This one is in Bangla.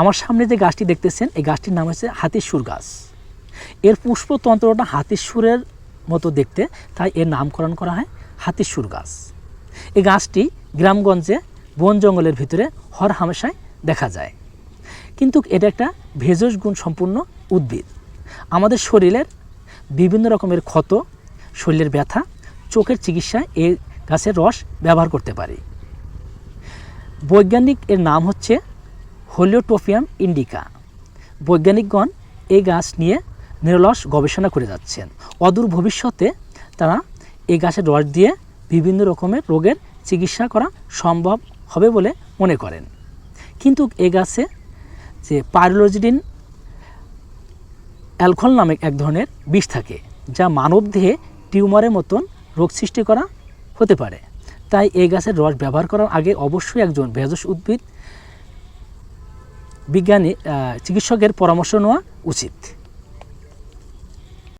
আমার সামনে যে গাছটি দেখতেছেন, এই গাছটির নাম হচ্ছে হাতির সুর গাছ। এর পুষ্পতন্ত্রটা হাতির সুরের মতো দেখতে, তাই এর নামকরণ করা হয় হাতির সুর গাছ। এই গাছটি গ্রামগঞ্জে বন জঙ্গলের ভিতরে হর হামেশায় দেখা যায়। কিন্তু এটা একটা ভেষজ গুণ সম্পূর্ণ উদ্ভিদ। আমাদের শরীরের বিভিন্ন রকমের ক্ষত, শরীরের ব্যথা, চোখের চিকিৎসায় এই গাছের রস ব্যবহার করতে পারি। বৈজ্ঞানিক এর নাম হচ্ছে হোলিওটোপিয়াম ইন্ডিকা। বৈজ্ঞানিকগণ এই গাছ নিয়ে নিরলস গবেষণা করে যাচ্ছেন। অদূর ভবিষ্যতে তারা এই গাছের রস দিয়ে বিভিন্ন রকমের রোগের চিকিৎসা করা সম্ভব হবে বলে মনে করেন। কিন্তু এ গাছে যে পাইরোলজিডিন অ্যালকোহল নামে এক ধরনের বিষ থাকে, যা মানব দেহে টিউমারের মতন রোগ সৃষ্টি করা হতে পারে। তাই এই গাছের রস ব্যবহার করার আগে অবশ্যই একজন ভেষজ উদ্ভিদ বিজ্ঞানী চিকিৎসকের পরামর্শ নেওয়া উচিত।